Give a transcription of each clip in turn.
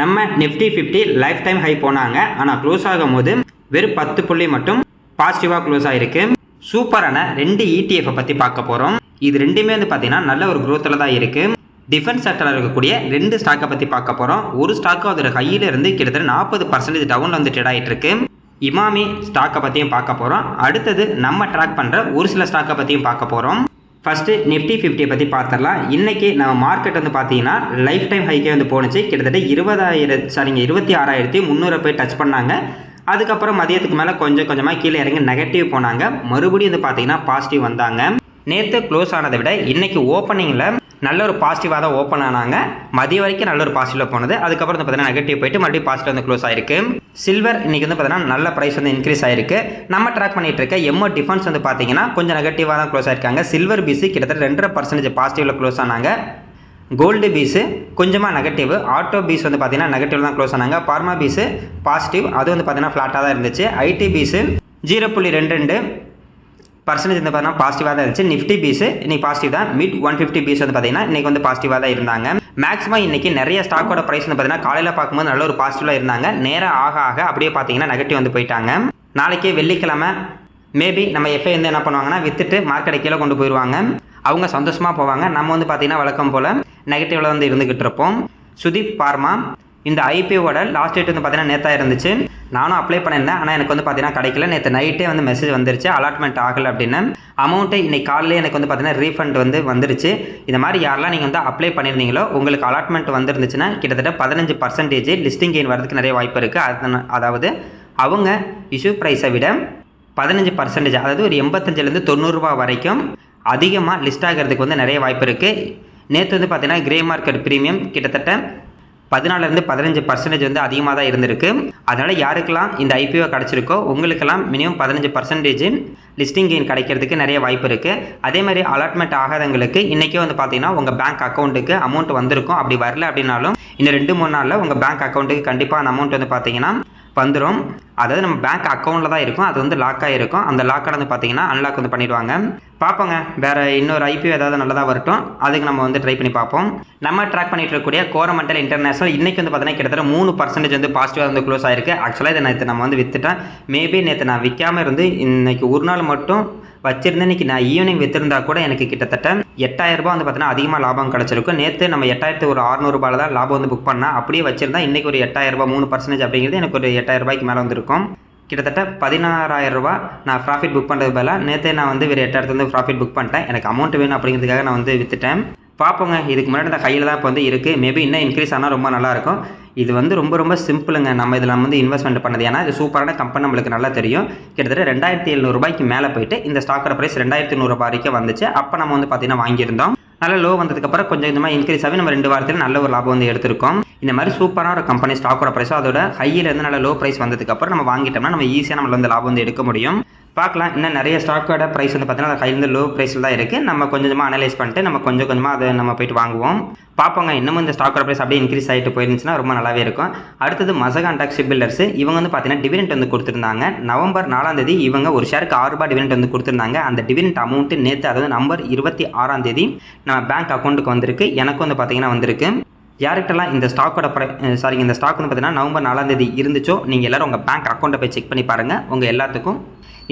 நம்ம Nifty fifty lifetime high போனாங்க. ஆனால் க்ளோஸ் ஆகும்போது வெறும் பத்து புள்ளி மட்டும் பாசிட்டிவாக க்ளோஸ் ஆகிருக்கு சூப்பரான ரெண்டு இடிஎஃப்பை பற்றி பார்க்க போகிறோம் இது ரெண்டுமே வந்து பார்த்தீங்கன்னா நல்ல ஒரு குரோத்தில் தான் இருக்குது டிஃபென்ஸ் செக்டரில் இருக்கக்கூடிய ரெண்டு ஸ்டாக்கை பற்றி பார்க்க போகிறோம் ஒரு ஸ்டாக்கு அதோட கையிலிருந்து கிட்டத்தட்ட நாற்பது பர்சன்டேஜ் டவுனில் வந்து ட்ரேட் ஆகிட்டு இருக்கு. இமாமி ஸ்டாக்கை பற்றியும் பார்க்க போகிறோம் அடுத்தது நம்ம ட்ராக் பண்ணுற ஒரு சில ஸ்டாக்கை பற்றியும் பார்க்க போகிறோம் ஃபஸ்ட்டு நிஃப்டி ஃபிஃப்டியை பற்றி பார்த்துடலாம் இன்றைக்கி நம்ம மார்க்கெட் வந்து பார்த்தீங்கன்னா லைஃப் டைம் ஹைக்கே வந்து போணுச்சு. கிட்டத்தட்ட இருபதாயிரம் சாரிங்க இருபத்தி ஆறாயிரத்தி முந்நூறு போய் டச் பண்ணாங்க. அதுக்கப்புறம் மதியத்துக்கு மேலே கொஞ்சம் கொஞ்சமாக கீழே இறங்கி நெகட்டிவ் போனாங்க. மறுபடியும் வந்து பார்த்தீங்கன்னா பாசிட்டிவ் வந்தாங்க. நேற்று க்ளோஸ் ஆனதை விட இன்றைக்கி ஓப்பனிங்கில் நல்ல ஒரு பாசிட்டிவாக தான் ஓப்பன் ஆனாங்க. மதிய வரைக்கும் நல்ல ஒரு பாசிட்டிவாக போனது. அதுக்கப்புறம் வந்து பார்த்தீங்கன்னா நெகட்டிவ் போயிட்டு மறுபடியும் பாசிட்டிவ் வந்து க்ளோஸ் ஆயிருக்கு. சில்வர் இன்னைக்கு வந்து பார்த்தீங்கன்னா நல்ல ப்ரைஸ் வந்து இன்க்ரீஸ் ஆயிருக்கு. நம்ம ட்ராக் பண்ணிட்டு இருக்க எம்ஓ டிஃபன்ஸ் வந்து பார்த்தீங்கன்னா கொஞ்சம் நெகட்டிவாக தான் க்ளோஸ் ஆயிருக்காங்க. சில்வர் பிசி கிட்டத்தட்ட ரெண்டரை பர்சன்டேஜ் பாசிட்டிவில் க்ளோஸ் ஆனாங்க. கோல்டு பீஸு கொஞ்சமாக நெகட்டிவ் ஆட்டோ பீஸ் வந்து பார்த்தீங்கன்னா நெகட்டிவ் தான் க்ளோஸ் ஆனாங்க. பார்மா பீஸு பாசிட்டிவ் அது வந்து பார்த்தீங்கன்னா ஃப்ளாட்டாக தான் இருந்துச்சு. ஐடி பீஸு ஜீரோ புள்ளி ரெண்டு ரெண்டு. பர்சன்டேஜ் வந்து பார்த்தீங்கன்னா பாசிட்டிவாக தான் இருந்துச்சு. நிஃப்டி பீஸ் இன்னைக்கு பாசிட்டிவ் தான். மிட் ஒன் ஃபிஃப்டி பீஸ் வந்து பார்த்தீங்கன்னா இன்னைக்கு வந்து பாசிட்டிவாக தான் இருந்தாங்க. மேக்ஸிமம் இன்னைக்கு நிறைய ஸ்டாக்கோட ப்ரைஸ் வந்து பார்த்தீங்கன்னா காலையில் பார்க்கும்போது நல்ல ஒரு பாசிட்டிவாக இருந்தாங்க. நேரம் ஆக ஆக அப்படியே பார்த்தீங்கன்னா நெகட்டிவ் வந்து போயிட்டாங்க. நாளைக்கு வெள்ளிக்கிழமை மேபி நம்ம எஃப்ஐ வந்து என்ன பண்ணுவாங்கன்னா வித்துட்டு மார்க்கெட்டை கீழே கொண்டு போயிடுவாங்க அவங்க சந்தோஷமாக போவாங்க. நம்ம வந்து பார்த்தீங்கன்னா வழக்கம் போல் நெகட்டிவில் வந்து இருந்துக்கிட்டு இருப்போம். சுதீப் பார்மா இந்த ஐபிஓட லாஸ்ட் டேட் வந்து பார்த்தீங்கன்னா நேற்றாக இருந்துச்சு. நானும் அப்ளை பண்ணியிருந்தேன். ஆனால் எனக்கு வந்து பார்த்தீங்கன்னா கிடைக்கல. நேற்று நைட்டே வந்து மெசேஜ் வந்துருச்சு. அலாட்மெண்ட் ஆகலை அப்படின்னு. அமௌண்ட்டு இன்னைக்கு காலையிலே எனக்கு வந்து பார்த்தீங்கன்னா ரீஃபண்ட் வந்து வந்துருச்சு. இந்த மாதிரி யாரெல்லாம் நீங்கள் வந்து அப்ளை பண்ணியிருந்தீங்களோ உங்களுக்கு அலாட்மெண்ட் வந்துருந்துச்சுன்னா கிட்டத்தட்ட பதினஞ்சு பர்சன்டேஜ் லிஸ்டிங் கெயின் வரதுக்கு நிறைய வாய்ப்பு இருக்குது அது அதாவது அவங்க இஷ்யூ ப்ரைஸை விட பதினஞ்சு பர்சன்டேஜ் அதாவது ஒரு எண்பத்தஞ்சிலேருந்து தொண்ணூறுரூவா வரைக்கும் அதிகமாக லிஸ்ட் ஆகிறதுக்கு வந்து நிறைய வாய்ப்பு இருக்குது நேற்று வந்து பார்த்தீங்கன்னா கிரே மார்க்கெட் ப்ரீமியம் கிட்டத்தட்ட பதினாலேருந்து பதினஞ்சு பர்சன்டேஜ் வந்து அதிகமாக தான் இருந்திருக்கு. அதனால் யாருக்கெல்லாம் இந்த ஐபிஓ கிடச்சிருக்கோ உங்களுக்கெல்லாம் மினிமம் பதினஞ்சு பர்சன்டேஜ் லிஸ்டிங் கெயின் கிடைக்கிறதுக்கு நிறைய வாய்ப்பு இருக்குது அதே மாதிரி அலாட்மெண்ட் ஆகாதவங்களுக்கு இன்றைக்கே வந்து பார்த்தீங்கன்னா உங்கள் பேங்க் அக்கௌண்ட்டுக்கு அமௌண்ட் வந்திருக்கும். அப்படி வரல அப்படின்னாலும் இன்னும் ரெண்டு மூணு நாளில் உங்கள் பேங்க் அக்கௌண்ட்டுக்கு கண்டிப்பாக அந்த அமௌண்ட் வந்து பார்த்தீங்கன்னா வந்துடும் அதாவது நம்ம பேங்க் அக்கௌண்ட்டில் தான் இருக்கும். அது வந்து லாக் ஆகிருக்கும் அந்த லாக்கை வந்து பார்த்தீங்கன்னா அன்லாக் வந்து பண்ணிடுவாங்க. பார்ப்போங்க. வேறு இன்னொரு ஐபிஓ ஏதாவது நல்லதாக வரட்டும். அதுக்கு நம்ம வந்து ட்ரை பண்ணி பார்ப்போம். நம்ம ட்ராக் பண்ணிட்டு இருக்கக்கூடிய கோரமண்டல் இன்டர்நேஷனல் இன்றைக்கி வந்து பார்த்தீங்கன்னா கிட்டத்தட்ட மூணு பர்சன்டேஜ் வந்து பாசிட்டிவாக வந்து க்ளோஸ் ஆயிருக்கு. ஆக்சுவலாக இதை நேற்று நம்ம வந்து விற்றுட்டேன் மேபி நேற்று நான் விற்காம இருந்து இன்னைக்கு ஒரு நாள் மட்டும் வச்சிருந்தேன் இன்னைக்கு நான் ஈவினிங் வித்திருந்தா கூட எனக்கு கிட்டத்தட்ட எட்டாயிரம் ரூபாய் வந்து பார்த்தீங்கன்னா அதிகமாக லாபம் கிடச்சிருக்கும். நேற்று நம்ம எட்டாயிரத்து ஒரு அறுநூறுபாயில் தான் லாபம் வந்து புக் பண்ணால் அப்படியே வச்சிருந்தா இன்றைக்கி ஒரு எட்டாயிரம் ரூபாய் மூணு பர்சன்டேஜ் அப்படிங்கிறது எனக்கு ஒரு எட்டாயிரம் ரூபாய்க்கு மேலே வந்திருக்கும். கிட்டத்தட்ட பதினாறாயிரம் ரூபா நான் ப்ராஃபிட் புக் பண்ணுறது பதிலாக நேற்று நான் வந்து வேறு எட்டாயிரத்து வந்து ப்ராஃபிட் புக் பண்ணிட்டேன். எனக்கு அமௌண்ட் வேணும் அப்படிங்கிறதுக்காக நான் வந்து விற்றுட்டேன் பார்ப்போங்க இதுக்கு முன்னாடி இந்த கையில் தான் இப்போ வந்து இருக்குது மேபி இன்னும் இன்க்ரீஸ் ஆனால் ரொம்ப நல்லாயிருக்கும் இது வந்து ரொம்ப ரொம்ப சிம்பிளுங்க நம்ம இதில் வந்து இன்வெஸ்ட்மெண்ட் பண்ணது. ஏன்னா இது சூப்பரான கம்பெனி நம்மளுக்கு நல்லா தெரியும். கிட்டத்தட்ட ரெண்டாயிரத்தி எழுநூறுபாய்க்கு மேலே போயிட்டு இந்த ஸ்டாக்கோட ப்ரைஸ் ரெண்டாயிரத்தி நூறுரூபா வரைக்கும் வந்துச்சு. அப்போ நம்ம வந்து பார்த்தீங்கன்னா வாங்கியிருந்தோம். நல்ல லோ வந்ததுக்கப்புறம் கொஞ்சம் கொஞ்சமாக இன்க்ரீஸ் ஆகி நம்ம ரெண்டு வாரத்தில் நல்ல ஒரு லாபம் வந்து எடுத்திருக்கோம். இந்த மாதிரி சூப்பரான ஒரு கம்பெனி ஸ்டாக்கோட ப்ரைஸோ அதோட ஹையிலேருந்து நல்ல லோ ப்ரைஸ் வந்ததுக்கப்புறம் நம்ம வாங்கிட்டோம்னா நம்ம ஈஸியாக நம்மள வந்து லாபம் வந்து எடுக்க முடியும். பார்க்கலாம். இன்னும் நிறைய ஸ்டாக்கோட ப்ரைஸ் வந்து பார்த்தீங்கன்னா ஹைலேருந்து லோ ப்ரைஸில் தான் இருக்குது நம்ம கொஞ்சம் கொஞ்சமாக அனலைஸ் பண்ணிட்டு நம்ம கொஞ்சம் கொஞ்சமாக அதை நம்ம போயிட்டு வாங்குவோம். பார்ப்போங்க இன்னமும் இந்த ஸ்டாக்கோட ப்ரைஸ் அப்படியே இன்க்ரீஸ் ஆகிட்டு போயிருந்துச்சுன்னா ரொம்ப நல்லாவே இருக்கும். அடுத்தது மசகாண்டாக் ஷிப் பில்டர்ஸ் இவங்க வந்து பார்த்தீங்கன்னா டிவிடெண்ட் வந்து கொடுத்துருந்தாங்க. நவம்பர் நாலாம் தேதி இவங்க ஒரு ஷேருக்கு ஆறு ரூபாய் டிவிடெண்ட் வந்து கொடுத்துருந்தாங்க. அந்த டிவிடெண்ட் அமௌண்ட்டு நேற்று அதாவது நம்பர் இருபத்தி ஆறாம் தேதி நம்ம பேங்க் அக்கௌண்ட்டுக்கு வந்திருக்கு. எனக்கு வந்து பார்த்தீங்கன்னா வந்திருக்கு. யார்கிட்டலாம் இந்த ஸ்டாக்கோட ப்ரை சாரி இந்த ஸ்டாக் வந்து பார்த்தீங்கன்னா நவம்பர் நாலாம் தேதி இருந்துச்சோ நீங்கள் எல்லாரும் உங்கள் பேங்க் அக்கௌண்ட்டை போய் செக் பண்ணி பாருங்கள் உங்கள் எல்லாத்துக்கும்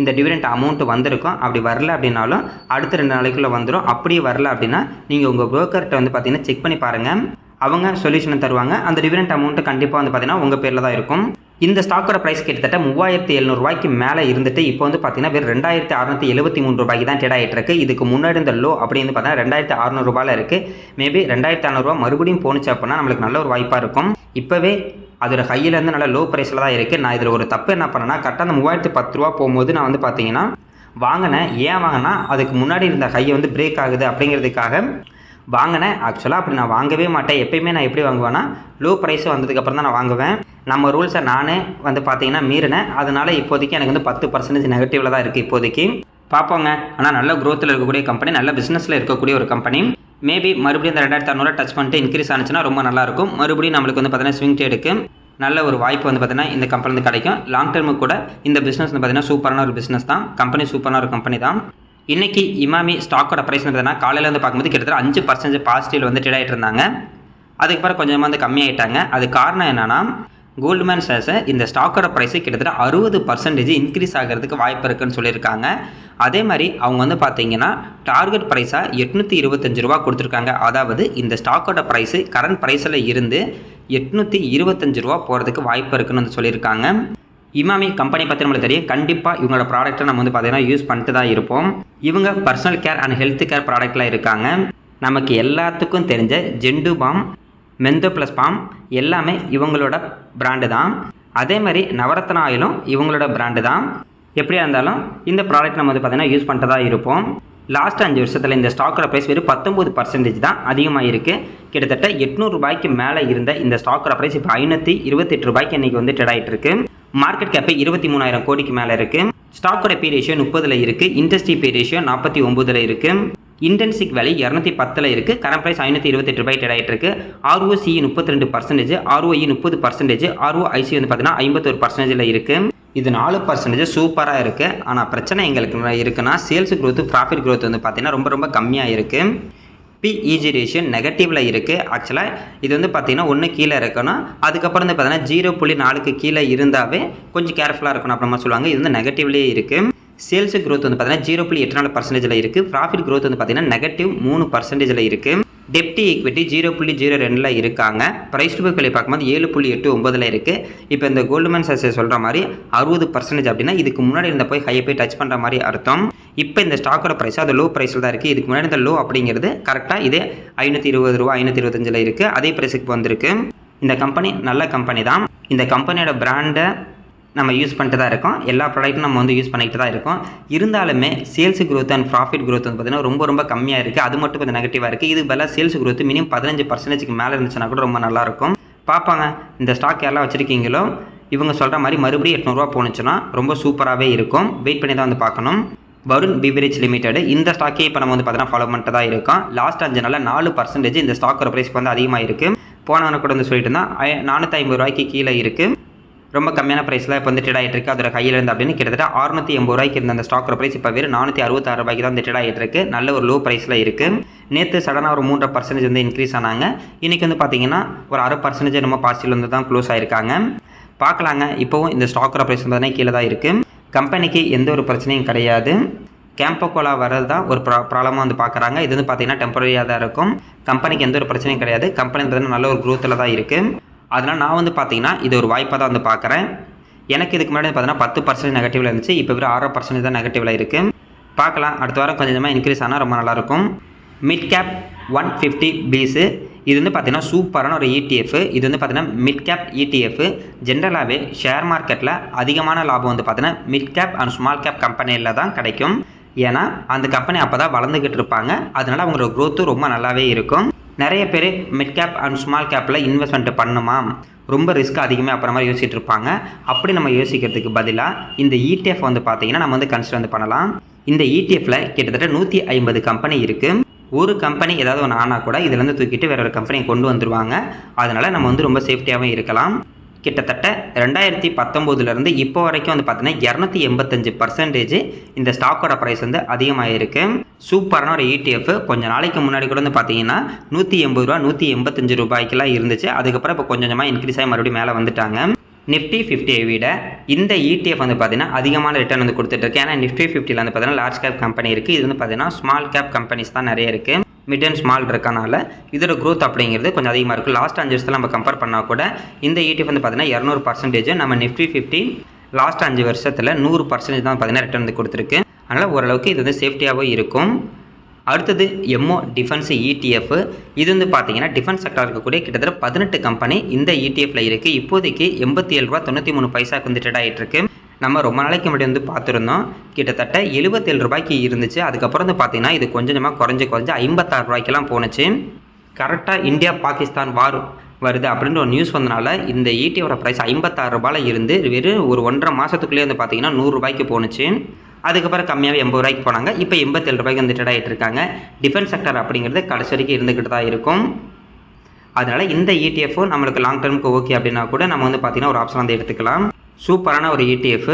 இந்த டிவிடெண்ட் அமௌண்ட் வந்திருக்கும். அப்படி வரல அப்படின்னாலும் அடுத்த ரெண்டு நாளைக்குள்ளே வந்துடும் அப்படியே வரல அப்படின்னா நீங்கள் உங்கள் ப்ரோக்கர்கிட்ட வந்து பார்த்தீங்கன்னா செக் பண்ணி பாருங்கள் அவங்க சொல்யூஷன் தருவாங்க. அந்த டிவிடெண்ட் அமௌண்ட்டு கண்டிப்பாக வந்து பார்த்தீங்கன்னா உங்கள் பேரில் தான் இருக்கும். இந்த ஸ்டாக்கோட ப்ரைஸ் கிட்டத்தட்ட மூவாயிரத்தி எழுநூறுபாய்க்கு மேலே இருந்துட்டு இப்போ வந்து பார்த்தீங்கன்னா வெறும் ரெண்டாயிரத்தி அறுநூத்தி எழுபத்தி மூணு ரூபாய்க்கு தான் ட்ரேட் ஆகிட்டு இருக்கு இதுக்கு முன்னாடி இந்த லோ அப்படின்னு பார்த்தீங்கன்னா ரெண்டாயிரத்தி அறுநூறுபாயில் இருக்குது மேபி ரெண்டாயிரத்தி அறநூறுபா மறுபடியும் போணுச்சு அப்படின்னா நம்மளுக்கு நல்ல ஒரு வாய்ப்பாக இருக்கும். இப்போவே அதோட ஹையிலேருந்து நல்ல லோ ப்ரைஸில் தான் இருக்குது நான் இதில் ஒரு தப்பு என்ன பண்ணேன்னா கரெக்டாக அந்த மூவாயிரத்தி பத்து ரூபா போகும்போது நான் வந்து பார்த்தீங்கன்னா வாங்கினேன். ஏன் வாங்கினா அதுக்கு முன்னாடி இருந்த ஹையை வந்து பிரேக் ஆகுது அப்படிங்கிறதுக்காக வாங்கினேன். ஆக்சுவலாக அப்படி நான் வாங்கவே மாட்டேன். எப்பயுமே நான் எப்படி வாங்குவேன்னா லோ ப்ரைஸ் வந்ததுக்கப்புறம் தான் நான் வாங்குவேன். நம்ம ரூல்ஸை நானே வந்து பார்த்தீங்கன்னா மீறினேன். அதனால் இப்போதைக்கு எனக்கு வந்து பத்து பர்சன்டேஜ் நெகட்டிவில் தான் இருக்குது இப்போதைக்கு. பார்ப்போங்க ஆனால் நல்ல க்ரோத்தில் இருக்கக்கூடிய கம்பெனி நல்ல பிஸ்னஸில் இருக்கக்கூடிய ஒரு கம்பெனி மேபி மறுபடியும் இந்த ரெண்டாயிரத்தி அறநூறு டச் பண்ணிட்டு இன்க்ரீஸ் ஆனிச்சுன்னா ரொம்ப நல்லாயிருக்கும் மறுபடியும் நம்மளுக்கு வந்து பார்த்தீங்கன்னா ஸ்விங் ட்ரேடுக்கு நல்ல ஒரு வாய்ப்பு வந்து பார்த்தீங்கன்னா இந்த கம்பெனி வந்து கிடைக்கும். லாங் டேர்முக்கு கூட இந்த பிஸ்னஸ் வந்து பார்த்தீங்கன்னா சூப்பரான ஒரு பிஸ்னஸ் தான். கம்பெனி சூப்பரான ஒரு கம்பெனி தான். இன்னைக்கு இமாமி ஸ்டாக்கோட ப்ரைஸ் பார்த்தீங்கன்னா காலையில் வந்து பார்க்கும்போது கிட்டத்தட்ட அஞ்சு பர்சன்டேஜ் பாசிட்டிவ் வந்து ட்ரேட் ஆகிட்டு இருந்தாங்க. அதுக்கப்புறம் கொஞ்சமாக வந்து கம்மியாயிட்டாங்க. அது காரணம் என்னன்னா கோல்ட்மேன் சேஸை இந்த ஸ்டாக்கோட ப்ரைஸு கிட்டத்தட்ட அறுபது பர்சன்டேஜ் இன்க்ரீஸ் ஆகிறதுக்கு வாய்ப்பு இருக்குன்னு சொல்லியிருக்காங்க. அதே மாதிரி அவங்க வந்து பார்த்தீங்கன்னா டார்கெட் ப்ரைஸாக எட்நூற்றி இருபத்தஞ்சு ரூபா கொடுத்துருக்காங்க. அதாவது இந்த ஸ்டாக்கோட ப்ரைஸு கரண்ட் ப்ரைஸில் இருந்து எட்நூற்றி இருபத்தஞ்சு ரூபா போகிறதுக்கு வாய்ப்பு இருக்குன்னு வந்து சொல்லியிருக்காங்க. இமாமி கம்பெனி பற்றி நம்மளுக்கு தெரியும். கண்டிப்பாக இவங்களோட ப்ராடக்ட்டை நம்ம வந்து பார்த்தீங்கன்னா யூஸ் பண்ணிட்டு தான் இருப்போம். இவங்க personal care and health care ப்ராடக்ட்லாம் இருக்காங்க. நமக்கு எல்லாத்துக்கும் தெரிஞ்ச Zandu balm Mentho plus balm எல்லாமே இவங்களோட பிராண்டு தான். அதே மாதிரி நவரத்ன ஆயிலும் இவங்களோட பிராண்டு தான். எப்படியா இருந்தாலும் இந்த ப்ராடக்ட் நம்ம வந்து பார்த்திங்கன்னா யூஸ் பண்ணிட்டு தான் இருப்போம். லாஸ்ட் அஞ்சு வருஷத்தில் இந்த ஸ்டாக்கோட ப்ரைஸ் வெறும் பத்தொம்பது பர்சன்டேஜ் தான் அதிகமாக இருக்குது கிட்டத்தட்ட எட்நூறு ரூபாய்க்கு மேலே இருந்த இந்த ஸ்டாக்கோட ப்ரைஸ் இப்போ ஐநூற்றி இருபத்தெட்டு ரூபாய்க்கு இன்றைக்கி வந்து ட்ரேட் ஆகிட்டு இருக்கு. மார்க்கெட் கேப்பே இருபத்தி மூணாயிரம் கோடிக்கு மேலே இருக்குது ஸ்டாக்கோட பி ரேஷியோ முப்பதில் இருக்குது இண்டஸ்ட்ரி பி ரேஷியோ நாற்பத்தி ஒம்பதில் இருக்குது இன்டென்சிக் வேலை இரநூத்தி பத்தில் இருக்குது கரண்ட் ப்ரைஸ் ஐநூற்றி இருபத்தெட்டு ரூபாய் டேட் ஆகிட்டு இருக்கு. ஆர்ஓசி முப்பத்தி ரெண்டு பர்சன்டேஜ் ஆர்ஓஇ முப்பது பர்சன்டேஜ் ஆர்ஓஐசி வந்து பார்த்தீங்கன்னா ஐம்பத்தொரு பர்சன்டேஜில் இருக்குது இது நாலு பர்சன்டேஜ் சூப்பராக இருக்குது ஆனால் பிரச்சனை எங்களுக்கு இருக்குன்னா சேல்ஸ் க்ரோத்து ப்ராஃபிட் க்ரோத் வந்து பார்த்தீங்கன்னா ரொம்ப ரொம்ப கம்மியாக இருக்குது பிஇஜி ரேஷியோ நெகட்டிவில் இருக்குது ஆக்சுவலாக இது வந்து பார்த்தீங்கன்னா ஒன்று கீழே இருக்கணும். அதுக்கப்புறம் வந்து பார்த்தீங்கன்னா ஜீரோ புள்ளி நாலுக்கு கீழே இருந்தாவே கொஞ்சம் கேர்ஃபுல்லாக இருக்கணும் அப்புறமா சொல்லுவாங்க. இது வந்து நெகட்டிவ்லேயே இருக்குது சேல்ஸ் க்ரோத் வந்து பார்த்தீங்கன்னா ஜீரோ புள்ளி எட்டு நாலு பர்சன்டேஜில் இருக்குது ப்ராஃபிட் க்ரோத் வந்து பார்த்தீங்கன்னா நெகட்டிவ் மூணு பர்சன்டேஜில் இருக்குது டெப்டி ஈக்விட்டி ஜீரோ புள்ளி ஜீரோ ரெண்டில் இருக்காங்க. ப்ரைஸ் டு புக் பார்க்கும்போது ஏழு புள்ளி எட்டு ஒம்பதில் இருக்குது இப்போ இந்த கோல்டுமேன் சார்ஸ் சொல்கிற மாதிரி அறுபது பர்சன்டேஜ் அப்படின்னா இதுக்கு முன்னாடி இருந்த போய் ஹையை போய் டச் பண்ணுற மாதிரி அர்த்தம். இப்போ இந்த ஸ்டாக்கோட ப்ரைஸ் அது லோ ப்ரைஸில் தான் இருக்குது இதுக்கு முன்னாடி இந்த லோ அப்படிங்கிறது கரெக்டாக இதே ஐநூற்றி இருபது ரூபா ஐநூற்றி இருபத்தஞ்சில் இருக்குது அதே ப்ரைஸுக்கு வந்திருக்கு. இந்த கம்பெனி நல்ல கம்பெனி தான். இந்த கம்பெனியோட பிராண்டை நம்ம யூஸ் பண்ணிட்டு தான் இருக்கோம். எல்லா ப்ராடக்ட்டும் நம்ம வந்து யூஸ் பண்ணிட்டு தான் இருக்கோம். இருந்தாலுமே sales growth and profit growth வந்து பார்த்திங்கன்னா ரொம்ப ரொம்ப கம்மியாக இருக்குது அது மட்டும் கொஞ்சம் நெகட்டிவாக இருக்குது இது பதிலாக சேல்ஸ் க்ரோத் மினிமம் பதினஞ்சு பர்சன்டேஜ்க்கு மேலே இருந்துச்சுன்னா கூட ரொம்ப நல்லாயிருக்கும் பார்ப்பாங்க. இந்த ஸ்டாக் யாரெல்லாம் வச்சுருக்கீங்களோ இவங்க சொல்கிற மாதிரி மறுபடியும் எட்நூறுரூவா போணுச்சுன்னா ரொம்ப சூப்பராகவே இருக்கும். வெயிட் பண்ணி தான் வந்து பார்க்கணும். வருண் பிவரேஜ் லிமிடெட் இந்த ஸ்டாக்கே இப்போ நம்ம வந்து பார்த்தீங்கன்னா ஃபாலோ பண்ணிட்டு தான் இருக்கோம். லாஸ்ட் அஞ்சு நாளில் நாலு பர்சன்டேஜ் இந்த ஸ்டாக்கோட ப்ரைஸ் வந்து அதிகமாக இருக்குது போனவன கூட வந்து சொல்லிட்டு இருந்தால் நானூற்றி ஐம்பது ரூபாய்க்கு கீழே இருக்குது ரொம்ப கம்மியான ப்ரைஸில் இப்போ வந்து ட்ரேட் ஆகிட்டு இருக்கு. அதோட கையில் இருந்து அப்படின்னு கிட்டத்தட்ட அறுநூத்தி எண்பது ரூபாய்க்கு இருந்த அந்த ஸ்டாக்கோட ப்ரைஸ் இப்போ வெறும் நானூற்றி அறுபத்தாறு ரூபாய்க்கு தான் ட்ரேட் ஆகிட்டு இருக்கு. நல்ல ஒரு லோ ப்ரைஸில் இருக்குது நேற்று சடனாக ஒரு மூன்றரை பர்சன்டேஜ் வந்து இன்க்ரீஸ் ஆனாங்க. இன்றைக்கி வந்து பார்த்தீங்கன்னா ஒரு அரை பர்சன்டேஜ் நம்ம பாசிட்டிவ் வந்து தான் க்ளோஸ் ஆயிருக்காங்க. பார்க்கலாங்க. இப்போவும் இந்த ஸ்டாக்கோட ப்ரைஸ் பார்த்தீங்கன்னா கீழே தான் இருக்குது கம்பெனிக்கு எந்த ஒரு பிரச்சனையும் கிடையாது. கேம்போகோலா வர்றது தான் ஒரு ப்ரா ப்ராப்ளமாக வந்து பார்க்குறாங்க இது வந்து பார்த்தீங்கன்னா டெம்பரரியாக தான் இருக்கும். கம்பெனிக்கு எந்த ஒரு பிரச்சனையும் கிடையாது. கம்பெனி பார்த்தீங்கன்னா நல்ல ஒரு குரோத்தில் தான் இருக்குது அதனால் நான் வந்து பார்த்தீங்கன்னா இது ஒரு வாய்ப்பாக தான் வந்து பார்க்குறேன் எனக்கு இதுக்கு முன்னாடி பார்த்தீங்கன்னா பத்து பர்சன்ட் நெகட்டிவில் இருந்துச்சு. இப்போ வெறும் ஆறு பர்சன்ட் தான் நெகட்டிவில் இருக்குது பார்க்கலாம் அடுத்த வாரம் கொஞ்சம் கொஞ்சமாக இன்க்ரீஸ் ஆனால் ரொம்ப நல்லாயிருக்கும் mid cap one fifty BeES இது வந்து பார்த்தீங்கன்னா சூப்பரான ஒரு இடிஎஃப் இது வந்து பார்த்தீங்கன்னா மிட் கேப் இடிஎஃப் ஜென்ரலாகவே ஷேர் மார்க்கெட்டில் அதிகமான லாபம் வந்து பார்த்தீங்கன்னா mid cap and small cap கம்பெனியில் தான் கிடைக்கும். ஏன்னா அந்த கம்பெனி அப்போ தான் வளர்ந்துக்கிட்டு இருப்பாங்க. அதனால் அவங்களோட க்ரோத்து ரொம்ப நல்லாவே இருக்கும். நிறைய பேர் மிட் கேப் அண்ட் ஸ்மால் கேப்பில் இன்வெஸ்ட்மெண்ட் பண்ணுமா? ரொம்ப ரிஸ்க் அதிகமாக அப்புறமா யோசிச்சுட்டு இருப்பாங்க. அப்படி நம்ம யோசிக்கிறதுக்கு பதிலாக இந்த இடிஎஃப் வந்து பார்த்தீங்கன்னா நம்ம வந்து கன்சிடர் வந்து பண்ணலாம். இந்த இடிஎஃப்ல கிட்டத்தட்ட நூற்றி ஐம்பது கம்பெனி இருக்குது ஒரு கம்பெனி ஏதாவது ஒன்று ஆனால் கூட இதுலேருந்து தூக்கிட்டு வேற ஒரு கம்பெனியை கொண்டு வந்துருவாங்க. அதனால் நம்ம வந்து ரொம்ப சேஃப்டியாகவும் இருக்கலாம். கிட்டத்தட்ட ரெண்டாயிரத்தி பத்தொம்போதுலேருந்து இப்போ வரைக்கும் வந்து பார்த்தீங்கன்னா இரநூத்தி எண்பத்தஞ்சு பர்சன்டேஜ் இந்த ஸ்டாக்கோட ப்ரைஸ் வந்து அதிகமாகிருக்கு சூப்பரான ஒரு இடிஎஃப் கொஞ்சம் நாளைக்கு முன்னாடி கூட வந்து பார்த்தீங்கன்னா நூற்றி எண்பது ரூபா நூற்றி எண்பத்தஞ்சு ரூபாய்க்கெல்லாம் இருந்துச்சு. அதுக்கப்புறம் இப்போ கொஞ்சம் கொஞ்சமாக இன்க்ரீஸ் ஆகி மறுபடியும் மேலே வந்துட்டாங்க. நிஃப்டி ஃபிஃப்டியை விட இந்த இடிஎஃப் வந்து பார்த்தீங்கன்னா அதிகமான ரிட்டர்ன் வந்து கொடுத்துட்டு இருக்கு. ஏன்னா நிஃப்டி ஃபிஃப்டியில் வந்து பார்த்தீங்கன்னா லார்ஜ் கேப் கம்பெனி இருக்குது இது வந்து பார்த்தீங்கன்னா ஸ்மால் கேப் கம்பெனிஸ் தான் நிறைய இருக்குது மிட் அண்ட் ஸ்மால் இருக்கனால இதோட க்ரோத் அப்படிங்கிறது கொஞ்சம் அதிகமாக இருக்குது லாஸ்ட் அஞ்சு வருஷத்தில் நம்ம கம்பேர் பண்ணால் கூட இந்த ஈடிஎஃப் வந்து பார்த்தீங்கன்னா இரநூறு பர்சன்டேஜ் நம்ம நிஃப்டி ஃபிஃப்டி லாஸ்ட் அஞ்சு வருஷத்தில் நூறு பர்சன்டேஜ் தான் பார்த்தீங்கன்னா ரிட்டர்ன் வந்து கொடுத்துருக்கு. அதனால் ஓரளவுக்கு இது வந்து சேஃப்டியாகவும் இருக்கும். அடுத்தது எம்ஓ டிஃபென்ஸ் இடிஎஃப் இது வந்து பார்த்தீங்கன்னா டிஃபென்ஸ் செக்டார் இருக்கக்கூடிய கிட்டத்தட்ட பதினெட்டு கம்பெனி இந்த இடிஎஃப்ல இருக்குது இப்போதைக்கு எண்பத்தி ஏழு ரூபா தொண்ணூற்றி மூணு பைசாக்கு வந்து ட்ரேட் ஆகிட்டு இருக்கு. நம்ம ரொம்ப நாளைக்கு முன்னாடி வந்து பார்த்துருந்தோம். கிட்டத்தட்ட எழுபத்தேழு ரூபாய்க்கு இருந்துச்சு. அதுக்கப்புறம் வந்து பார்த்தீங்கன்னா இது கொஞ்சம் கொஞ்சமாக குறைஞ்சி குறைஞ்சி ஐம்பத்தாறு ரூபாய்க்கெல்லாம் போணுச்சு. கரெக்டாக இந்தியா பாகிஸ்தான் வார் வருது அப்படின்ற ஒரு நியூஸ் வந்தனால இந்த ஈட்டியோட ப்ரைஸ் ஐம்பத்தாறு ரூபாயில் இருந்து வெறும் ஒரு ஒன்றரை மாதத்துக்குள்ளேயே வந்து பார்த்தீங்கன்னா நூறுரூபாய்க்கு போணுச்சு. அதுக்கப்புறம் கம்மியாகவே எண்பது ரூபாய்க்கு போனாங்க. இப்போ எண்பத்தேழு ரூபாய்க்கு வந்து ட்ரேட் இருக்காங்க. டிஃபென்ஸ் செக்டர் அப்படிங்கிறது கடைசி வரைக்கும் இருந்துக்கிட்டு தான் இருக்கும். அதனால் இந்த இடிஎஃப்பும் நம்மளுக்கு லாங் டேர்முக்கு ஓகே அப்படின்னா கூட நம்ம வந்து பார்த்திங்கன்னா ஒரு ஆப்ஷன் வந்து எடுத்துக்கலாம். சூப்பரான ஒரு இடிஎஃப்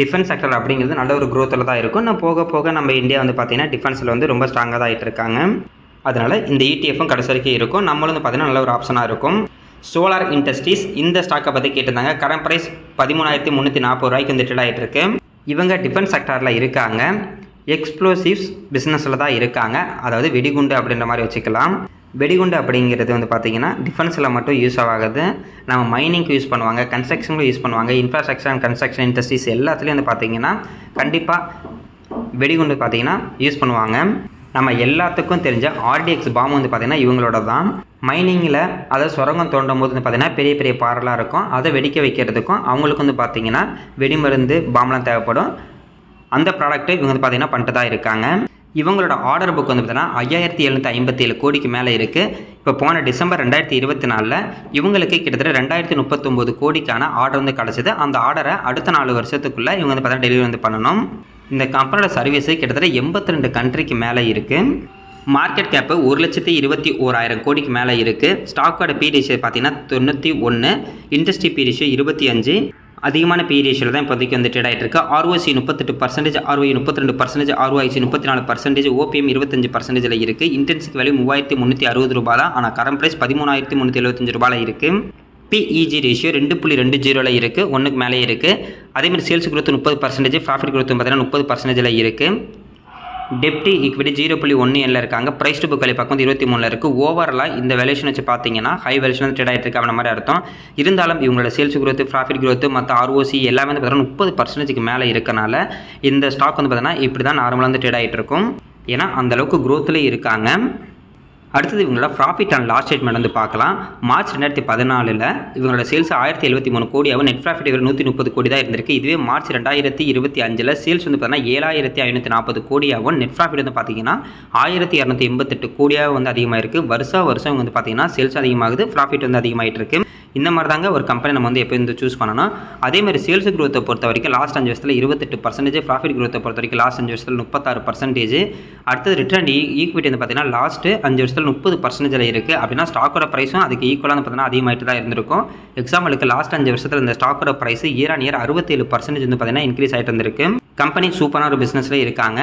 டிஃபென்ஸ் செக்டர் அப்படிங்கிறது நல்ல ஒரு க்ரோத்தில் தான் இருக்கும். நான் போக போக நம்ம இந்தியா வந்து பார்த்தீங்கன்னா டிஃபென்ஸில் வந்து ரொம்ப ஸ்ட்ராங்காக தான் ஆகிட்டு இருக்காங்க. அதனால் இந்த இடிஎஃப்பும் கடைசி வரைக்கும் இருக்கும். நம்மளும் வந்து பார்த்திங்கன்னா நல்ல ஒரு ஆப்ஷனாக இருக்கும். சோலார் இண்டஸ்ட்ரீஸ் இந்த ஸ்டாக்கை பற்றி கேட்டிருந்தாங்க. கரண்ட் ப்ரைஸ் பதிமூணாயிரத்தி முந்நூற்றி நாற்பது ரூபாய்க்கு வந்து ட்ரேட் ஆகிட்டு இருக்கு. இவங்க டிஃபென்ஸ் செக்டாரில் இருக்காங்க. எக்ஸ்ப்ளோசிவ்ஸ் பிஸ்னஸில் தான் இருக்காங்க. அதாவது வெடிகுண்டு அப்படின்ற மாதிரி வச்சுக்கலாம். வெடிகுண்டு அப்படிங்கிறது வந்து பார்த்தீங்கன்னா டிஃபென்ஸில் மட்டும் யூஸ் ஆகாது. நம்ம மைனிங்க்கு யூஸ் பண்ணுவாங்க கன்ஸ்ட்ரக்ஷனுக்கு யூஸ் பண்ணுவாங்க இன்ஃப்ராஸ்ட்ரக்சர் அண்ட் கன்ஸ்ட்ரக்ஷன் இண்டஸ்ட்ரீஸ் எல்லாத்துலேயும் வந்து பார்த்தீங்கன்னா கண்டிப்பாக வெடிகுண்டு பார்த்திங்கன்னா யூஸ் பண்ணுவாங்க. நம்ம எல்லாத்துக்கும் தெரிஞ்ச ஆர்டிஎக்ஸ் பாம் வந்து பார்த்தீங்கன்னா இவங்களோட தான் மைனிங்கில் அதை சுரங்கம் தோண்டும் போது வந்து பார்த்தீங்கன்னா பெரிய பெரிய பாறைலாம் இருக்கும். அதை வெடிக்க வைக்கிறதுக்கும் அவங்களுக்கு வந்து பார்த்திங்கன்னா வெடிமருந்து பாம்லாம் தேவைப்படும். அந்த ப்ராடக்ட்டு இவங்க வந்து பார்த்தீங்கன்னா பண்ணிட்டு தான் இருக்காங்க. இவங்களோட ஆர்டர் புக் வந்து பார்த்தீங்கன்னா ஐயாயிரத்தி எழுநூற்றி ஐம்பத்தி ஏழு கோடிக்கு மேலே இருக்குது இப்போ போன டிசம்பர் ரெண்டாயிரத்தி இருபத்தி நாலில் இவங்களுக்கு கிட்டத்தட்ட ரெண்டாயிரத்தி முப்பத்தொம்போது கோடிக்கான ஆர்டர் வந்து கிடச்சிது. அந்த ஆர்டரை அடுத்த நாலு வருஷத்துக்குள்ளே இவங்க வந்து பார்த்தீங்கன்னா டெலிவரி வந்து பண்ணணும். இந்த கம்பெனியோட சர்வீஸு கிட்டத்தட்ட எண்பத்தி ரெண்டு கண்ட்ரிக்கு மேலே இருக்குது மார்க்கெட் கேப்பு ஒரு லட்சத்தி இருபத்தி ஓராயிரம் கோடிக்கு மேலே இருக்குது ஸ்டாக்கோட பி ரேஷியோ பார்த்தீங்கன்னா தொண்ணூற்றி ஒன்று இண்டஸ்ட்ரி பி ரேஷியோ இருபத்தி அஞ்சு. அதிகமான பி ரேஷியோவில் தான் இப்போதைக்கு வந்து ட்ரேட் ஆகிட்டு இருக்கு. ஆர்ஓசி முப்பத்தெட்டு பர்சன்டேஜ் ஆர்ஓஐ முப்பத்தி ரெண்டு பர்சன்டேஜ் ஆர்ஓஐசி முப்பத்தி நாலு பர்சன்டேஜ் ஓபிஎம் இருபத்தஞ்சு பர்சன்டேஜில் இருக்குது இன்டென்சிக் வேல்யூ மூவாயிரத்தி முந்நூற்றி அறுபது ரூபா தான் ஆனால் கரண்ட் ப்ரைஸ் பதிமூணாயிரத்தி முந்நூற்றி எழுபத்தஞ்சு ரூபாயில் இருக்குது பிஇஜி ரேஷியோ ரெண்டு புள்ளி ரெண்டு ஜீரோவில் இருக்குது ஒன்றுக்கு மேலே இருக்குது அதேமாதிரி சேல்ஸ் குரோத் முப்பது பர்சன்டேஜ் ப்ராஃபிட் குரோத் பார்த்தீங்கன்னா முப்பது பர்சன்டேஜில் இருக்குது டெப்டி ஈக்விட்டி ஜீரோ புள்ளி ஒன்று எண்ணில் இருக்காங்க. ப்ரைஸ் டு புக் வேலை பக்கம் வந்து இருபத்தி மூணில் இருக்குது ஓவரலாக இந்த வேலேஷன் வச்சு பார்த்தீங்கன்னா ஹை வேலேஷன் ட்ரேட் ஆகிட்டு இருக்கு மாதிரி அர்த்தம். இருந்தாலும் இவங்களோட சேல்ஸ் க்ரோத்து ப்ராஃபிட் க்ரோத்து மற்ற ஆர்ஓசி எல்லாமே வந்து பார்த்தீங்கன்னா முப்பது பர்சன்டேஜ்க்கு மேலே இருக்கனால இந்த ஸ்டாக் வந்து பார்த்தீங்கன்னா இப்படி தான் நார்மலாக வந்து ட்ரேட் ஆகிட்டு இருக்கும். ஏன்னா அந்த அளவுக்கு இருக்காங்க. அடுத்தது இவங்களோட ப்ராஃபிட் அண்ட் லாஸ் ஸ்டேட்மெண்ட் வந்து பார்க்கலாம். மார்ச் ரெண்டாயிரத்தி பதினாலில் இவங்களோட சேல்ஸ் ஆயிரத்தி எழுபத்தி மூணு கோடியாகவும் நெட் ப்ராஃபிட் இவர் நூற்றி முப்பது கோடி தான் இருந்திருக்கு. இதுவே மார்ச் ரெண்டாயிரத்தி இருபத்தி அஞ்சில் சேல்ஸ் வந்து பார்த்தீங்கன்னா ஏழாயிரத்தி ஐநூற்றி நாற்பது கோடியாகவும் நெட் ப்ராஃபிட் வந்து பார்த்தீங்கன்னா ஆயிரத்தி இரநூத்தி எண்பத்தெட்டு கோடியாக வந்து அதிகமாக இருக்குது வருஷா வருஷம் இவங்க வந்து பார்த்தீங்கன்னா சேல்ஸ் அதிகமாகுது. ப்ராஃபிட் வந்து அதிகமாகிட்டு இருக்கு. இந்த மாதிரி தாங்க ஒரு கம்பெனி நம்ம வந்து எப்போ இருந்து சூஸ் பண்ணணும் அதே மாதிரி சேல்ஸ் குரோத்தை பொறுத்த வரைக்கும் லாஸ்ட் அஞ்சு வருஷத்தில் இருபத்தெட்டு பர்சன்டேஜ் ப்ராஃபிட் குரோத்தை பொறுத்த வரைக்கும் லாஸ்ட் அஞ்சு வருஷத்தில் முப்பத்தாறு பர்சன்டேஜ் அடுத்தது ரிட்டர்ன் ஈக்விட்டி e-, வந்து பார்த்தீங்கன்னா லாஸ்ட்டு அஞ்சு வருஷத்தில் முப்பது பர்சன்டேஜில் இருக்குது அப்படின்னா ஸ்டாக்கோட ப்ரைஸும் அதுக்கு ஈக்குவலாக பார்த்தீங்கன்னா அதிகமாகிட்டு தான் இருந்திருக்கும். எக்ஸாம்பிளுக்கு லாஸ்ட் அஞ்சு வருஷத்தில் இந்த ஸ்டாக்கோட ப்ரைஸ் இயர் ஆன் இயர் அறுபத்தேழு பர்சன்டேஜ் வந்து பார்த்தீங்கன்னா இன்க்ரீஸ் ஆகிட்டு இருந்திருக்கு கம்பெனி சூப்பரான ஒரு பிஸ்னஸில் இருக்காங்க.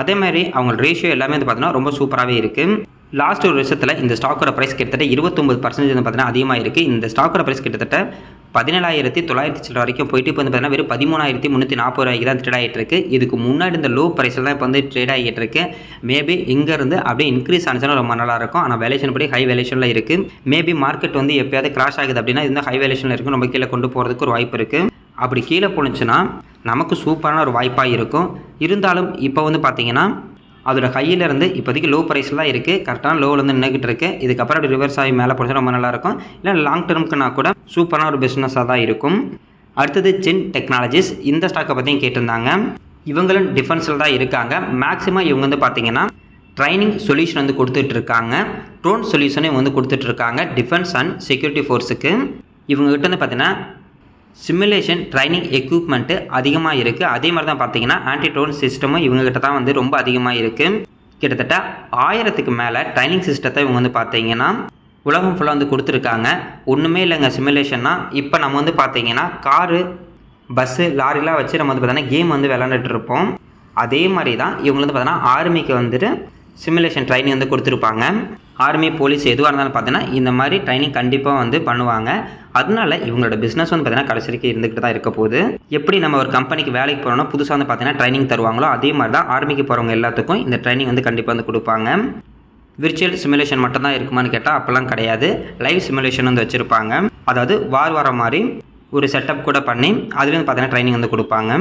அதே மாதிரி அவங்க ரேஷியோ எல்லாமே வந்து பார்த்தீங்கன்னா ரொம்ப சூப்பராகவே இருக்குது லாஸ்ட் ஒரு வருஷத்தில் இந்த ஸ்டாக்கோட ப்ரைஸ் கிட்டத்தட்ட இருபத்தொம்பது பர்சன்டேஜ் வந்து பார்த்தீங்கன்னா அதிகமாக இருக்குது இந்த ஸ்டாக்கோட ப்ரைஸ் கிட்டத்தட்ட பதினேழாயிரத்தி தொள்ளாயிரத்தி சில்லற வரைக்கும் போயிட்டு இப்போ வந்து பார்த்தீங்கன்னா வெறும் பதிமூணாயிரத்தி முந்நூற்றி நாற்பது ரூபாய்க்கு தான் ட்ரேட் ஆகிட்டு இருக்கு இதுக்கு முன்னாடி இந்த லோ ப்ரைஸில் தான் இப்போ வந்து ட்ரேட் ஆகிட்டு இருக்கு மேபி இங்கேருந்து அப்படியே இன்க்ரீஸ் ஆனிச்சுன்னா ரொம்ப நல்லா இருக்கும். ஆனால் வேலேஷன் படி ஹை வேலேஷனில் இருக்குது மேபி மார்க்கெட் வந்து எப்பயாவது கிராஷ் ஆகுது அப்படின்னா இந்த ஹை வேலேஷனில் இருக்கும் நம்ம கீழே கொண்டு போகிறதுக்கு ஒரு வாய்ப்பு இருக்குது அப்படி கீழே போணுச்சுன்னா நமக்கு சூப்பரான ஒரு வாய்ப்பாக இருக்கும். இருந்தாலும் இப்போ வந்து பார்த்தீங்கன்னா அதோட ஹையில இருந்து இப்போதைக்கு லோ ப்ரைஸில் தான் இருக்குது கரெக்டான லோவில் வந்து நின்றுக்கிட்டு இருக்கு. இதுக்கப்புறம் அப்படி ரிவர்ஸ் ஆகி மேலே போனது ரொம்ப நல்லாயிருக்கும். இல்லை லாங் டேர்முக்குனா கூட சூப்பரான ஒரு பிஸ்னஸாக தான் இருக்கும். அடுத்தது ஜென் டெக்னாலஜிஸ் இந்த ஸ்டாக்கை பற்றியும் கேட்டிருந்தாங்க. இவங்களும் டிஃபென்ஸில் தான் இருக்காங்க. மேக்ஸிமம் இவங்க வந்து பார்த்தீங்கன்னா ட்ரைனிங் சொல்யூஷன் வந்து கொடுத்துட்ருக்காங்க ட்ரோன் சொல்யூஷனும் இவங்க வந்து கொடுத்துட்ருக்காங்க டிஃபென்ஸ் அண்ட் செக்யூரிட்டி ஃபோர்ஸுக்கு இவங்ககிட்ட வந்து பார்த்தீங்கன்னா சிமுலேஷன் ட்ரைனிங் எக்யூப்மெண்ட்டு அதிகமாக இருக்குது அதே மாதிரி தான் பார்த்தீங்கன்னா ஆன்டி சிஸ்டமும் இவங்ககிட்ட தான் வந்து ரொம்ப அதிகமாக இருக்குது கிட்டத்தட்ட ஆயிரத்துக்கு மேலே ட்ரைனிங் சிஸ்டத்தை இவங்க வந்து பார்த்தீங்கன்னா உலகம் ஃபுல்லாக வந்து கொடுத்துருக்காங்க. ஒன்றுமே இல்லைங்க சிமுலேஷன்னா இப்போ நம்ம வந்து பார்த்தீங்கன்னா காரு பஸ்ஸு லாரிலாம் வச்சு நம்ம வந்து பார்த்தீங்கன்னா கேம் வந்து விளாண்டுட்டு இருப்போம். அதே மாதிரி தான் இவங்க வந்து பார்த்தீங்கன்னா ஆர்மிக்கு வந்துட்டு சிமுலேஷன் ட்ரைனிங் வந்து கொடுத்துருப்பாங்க. ஆர்மி போலீஸ் எதுவாக இருந்தாலும் பார்த்தீங்கன்னா இந்த மாதிரி ட்ரைனிங் கண்டிப்பாக வந்து பண்ணுவாங்க. அதனால இவங்களோட பிஸ்னஸ் வந்து பார்த்தீங்கன்னா கடைசி வரைக்கும் இருந்துகிட்டு தான் இருக்க போகுது. எப்படி நம்ம ஒரு கம்பெனிக்கு வேலைக்கு போகிறோம்னா புதுசாக வந்து பார்த்தீங்கன்னா ட்ரைனிங் தருவாங்களோ அதே மாதிரி தான் ஆர்மிக்கு போகிறவங்க எல்லாத்துக்கும் இந்த ட்ரைனிங் வந்து கண்டிப்பாக வந்து கொடுப்பாங்க. விர்ச்சுவல் சிமுலேஷன் மட்டும் தான் இருக்குமான்னு கேட்டால் அப்போல்லாம் கிடையாது. லைவ் சிமுலேஷன் வந்து வச்சுருப்பாங்க. அதாவது வார் வர மாதிரி ஒரு செட்டப் கூட பண்ணி அதுலேயும் பார்த்தீங்கன்னா ட்ரைனிங் வந்து கொடுப்பாங்க.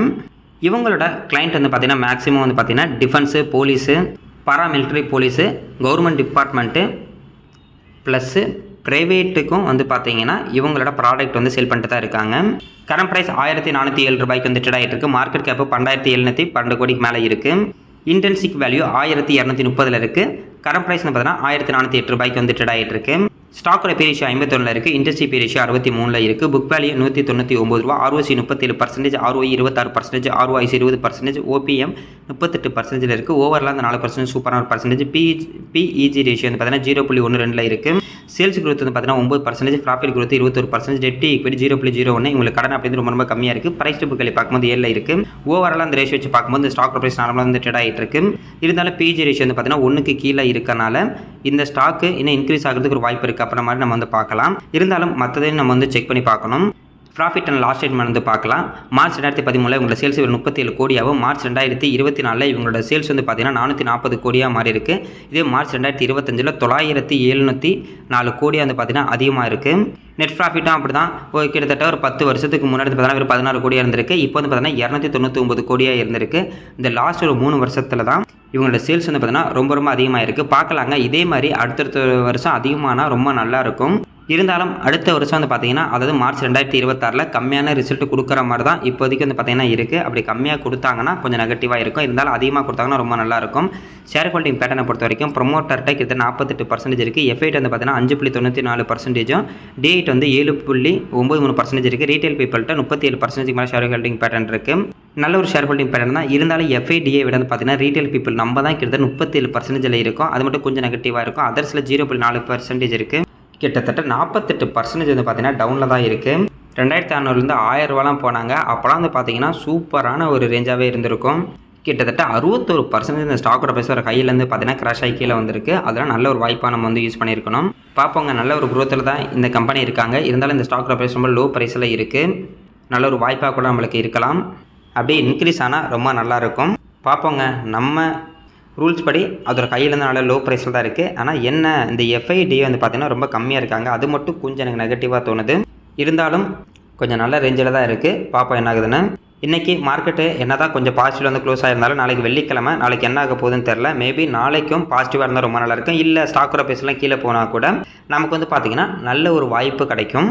இவங்களோட கிளைண்ட் வந்து பார்த்திங்கன்னா மேக்ஸிமம் வந்து பார்த்தீங்கன்னா defence police paramilitary police government department plus ப்ரைவேட்டுக்கும் வந்து பார்த்தீங்கன்னா இவங்களோட ப்ராடக்ட் வந்து சேல் பண்ணிட்டு தான் இருக்காங்க. கரண்ட் ப்ரைஸ் ஆயிரத்தி நானூற்றி ஏழு ரூபாய்க்கு வந்து ட்ரேட் ஆகிட்டு மார்க்கெட் கேப்பு பன்னெண்டாயிரத்தி எழுநூற்றி பன்னெண்டு கோடிக்கு மேலே இருக்குது இன்டென்சிக் வேல்யூ ஆயிரத்தி இரநூத்தி முப்பதில் இருக்குது கரண்ட் ப்ரைஸ்னு பார்த்தீங்கன்னா ஆயிரத்தி நானூற்றி எட்டு ரூபாய்க்கு வந்து ட்ரேட் ஆகிட்டு இருக்குது ஸ்டாக்கோட பே ரேஷியோ ஐம்பத்தொன்னில் இருக்குது இண்டஸ்ட்ரி பே ரேஷியோ அறுபத்தி மூணில் இருக்குது புக் வேல்யூ நூற்றி தொண்ணூற்றி ஒம்பது ரூபா ஆர்ஓசி முப்பத்தேழு பர்சன்டேஜ் ஆர்ஓஇ இருபத்தாறு பர்சன்டேஜ் ஆர்ஓஐசி இருபது பர்சன்டேஜ் ஓபிஎம் முப்பத்தெட்டு பர்சன்டேஜ் இருக்குது ஓவரில் அந்த நாலு பர்சன்டேஜ் சூப்பரான ஒரு பர்சன்டேஜ் பி பிஇஜி ரேஷியோ வந்து பார்த்தீங்கன்னா ஜீரோ புள்ளி ஒன்று ரெண்டில் இருக்குது சேல்ஸ் க்ரோத் வந்து பார்த்தீங்கன்னா ஒம்பது பர்சன்டேஜ் ப்ராஃபிட் க்ரோத் இருபத்தொரு பர்சன்டேஜ் டெட் ஈக்விட்டி ஜீரோ புள்ளி ஜீரோ ஒன்று உங்களுக்கு கடன் அப்படிங்கிறது ரொம்ப ரொம்ப கம்மியாக இருக்குது பிரைஸ் டு புக்கலை பார்க்கும்போது ஏழில் இருக்குது ஓவரால் அந்த ரேஷியோ வச்சு பார்க்கும்போது ஸ்டாக் ப்ரைஸ் நார்மலாக வந்து ட்ரேட் ஆகிட்டு இருக்கு. இருந்தாலும் பிஜி ரேஷியோ வந்து பார்த்தீங்கன்னா ஒன்றுக்கு கீழே இருக்கனால இந்த ஸ்டாக்கு இன்னும் இன்க்ரீஸ் ஆகிறதுக்கு ஒரு வாய்ப்பு இருக்குது அப்புறம் மாதிரி நம்ம வந்து பார்க்கலாம். இருந்தாலும் மற்றதையும் நம்ம வந்து செக் பண்ணி பார்க்கணும். ப்ராஃபிட் அண்ட் லாஸ் ஸ்டேட்மெண்ட் வந்து பார்க்கலாம். மார்ச் ரெண்டாயிரத்தி பதிமூணில் இவங்களோட சேல்ஸ் ஒரு முப்பத்தேழு கோடியாகவும் மார்ச் ரெண்டாயிரத்தி இருபத்தி நாலில் இவங்களோட சேல்ஸ் வந்து பார்த்தீங்கன்னா நானூற்றி நாற்பது கோடியாக மாறி இருக்குது இதே மார்ச் ரெண்டாயிரத்தி இருபத்தஞ்சில் தொள்ளாயிரத்தி எழுநூற்றி நாலு கோடியாக வந்து பார்த்தீங்கன்னா அதிகமாக இருக்குது நெட் ப்ராஃபிட்டும் அப்படி தான் கிட்டத்தட்ட ஒரு பத்து வருஷத்துக்கு முன்னாடி பார்த்தீங்கன்னா ஒரு பதினாறு கோடியாக இருந்திருக்கு. இப்போ வந்து பார்த்தீங்கன்னா இரநூத்தி தொண்ணூற்றி ஒம்பது கோடியாக இருந்திருக்கு. இந்த லாஸ்ட் ஒரு மூணு வருஷத்தில் தான் இவங்களோட சேல்ஸ் வந்து பார்த்தீங்கன்னா ரொம்ப ரொம்ப அதிகமாக இருக்குது பார்க்கலாங்க. இதே மாதிரி அடுத்தடுத்த வருஷம் அதிகமானால் ரொம்ப நல்லா இருக்கும். இருந்தாலும் அடுத்த வருஷம் வந்து பார்த்தீங்கன்னா அதாவது மார்ச் ரெண்டாயிரத்தி இருபத்தாறில் கம்மியான ரிசல்ட் கொடுக்குற மாதிரி தான் இப்போதைக்கு வந்து பார்த்தீங்கன்னா இருக்குது அப்படி கம்மியாக கொடுத்தாங்கன்னா கொஞ்சம் நெகட்டிவாக இருக்கும். இருந்தாலும் அதிகமாக கொடுத்தாங்கன்னா ரொம்ப நல்லாயிருக்கும் ஷேர் ஹோல்டிங் பேட்டனை பொறுத்த வரைக்கும் ப்ரொமோட்டர்கிட்ட கிட்டத்தட்ட நாற்பத்தெட்டு பர்சன்டேஜ் இருக்குது எஃப்ஐட் வந்து பார்த்தீங்கன்னா அஞ்சு புள்ளி தொண்ணூற்றி நாலு பர்சன்டேஜும் டிஐட் வந்து ஏழு புள்ளி ஒம்பது மூணு பர்சன்டேஜ் இருக்குது ரீட்டைல் பீப்பிள்கிட்ட முப்பத்தி ஏழு பர்சன்டேஜ் மேலே ஷேர் ஹோல்டிங் பேட்டர்ன் இருக்குது நல்ல ஒரு ஷேர் ஹோல்டிங் பேட்டர்ன் தான் இருந்தாலும் எஃப்ஐடிஏ விட வந்து பார்த்தீங்கன்னா ரீட்டைல் பீப்பிள் நம்ம தான் கிட்டத்தட்ட முப்பத்தேழு பர்சன்டேஜில் இருக்கும். அது மட்டும் கொஞ்சம் நெகட்டிவாக இருக்கும். அதர்ஸில் ஜீரோ புள்ளி நாலு பர்சன்டேஜ் இருக்குது கிட்டத்தட்ட நாற்பத்தெட்டு பர்சன்டேஜ் வந்து பார்த்தீங்கன்னா டவுனில் தான் இருக்குது ரெண்டாயிரத்தி அறநூறுலேருந்து ஆயிரம் ரூபாலாம் போனாங்க. அப்போலாம் வந்து பார்த்தீங்கன்னா சூப்பரான ஒரு ரேஞ்சாகவே இருந்திருக்கும். கிட்டத்தட்ட அறுபத்தொரு பர்சன்டேஜ் இந்த ஸ்டாக்கோட ப்ரைஸ் வர கையிலேருந்து பார்த்தீங்கன்னா கிராஷ் ஆகி கீழே வந்திருக்கு. அதெல்லாம் நல்ல ஒரு வாய்ப்பாக நம்ம வந்து யூஸ் பண்ணியிருக்கணும். பார்ப்போங்க நல்ல ஒரு குரோத்தில் தான் இந்த கம்பெனி இருக்காங்க. இருந்தாலும் இந்த ஸ்டாக்கோட ப்ரைஸ் ரொம்ப லோ ப்ரைஸில் இருக்குது நல்ல ஒரு வாய்ப்பாக கூட நம்மளுக்கு இருக்கலாம். அப்படியே இன்க்ரீஸ் ஆனால் ரொம்ப நல்லா இருக்கும். பார்ப்போங்க நம்ம ரூல்ஸ் படி அதோட கையிலேருந்து நல்ல லோ ப்ரைஸில் தான் இருக்குது ஆனால் என்ன இந்த எஃப்ஐடி வந்து பார்த்தீங்கன்னா ரொம்ப கம்மியாக இருக்காங்க. அது மட்டும் கொஞ்சம் எனக்கு நெகட்டிவாக தோணுது. இருந்தாலும் கொஞ்சம் நல்ல ரேஞ்சில் தான் இருக்குது பார்ப்போம் என்ன ஆகுதுன்னு. இன்றைக்கி மார்க்கெட்டு என்ன தான் கொஞ்சம் பாசிட்டிவ் வந்து க்ளோஸ் ஆயிருந்தாலும் நாளைக்கு வெள்ளிக்கிழமை நாளைக்கு என்ன ஆக போகுதுன்னு தெரில மேபி நாளைக்கும் பாசிட்டிவாக இருந்தால் ரொம்ப நல்லாயிருக்கும் இல்லை ஸ்டாக்கோட பேசலாம் கீழே போனால் கூட நமக்கு வந்து பார்த்திங்கன்னா நல்ல ஒரு வாய்ப்பு கிடைக்கும்.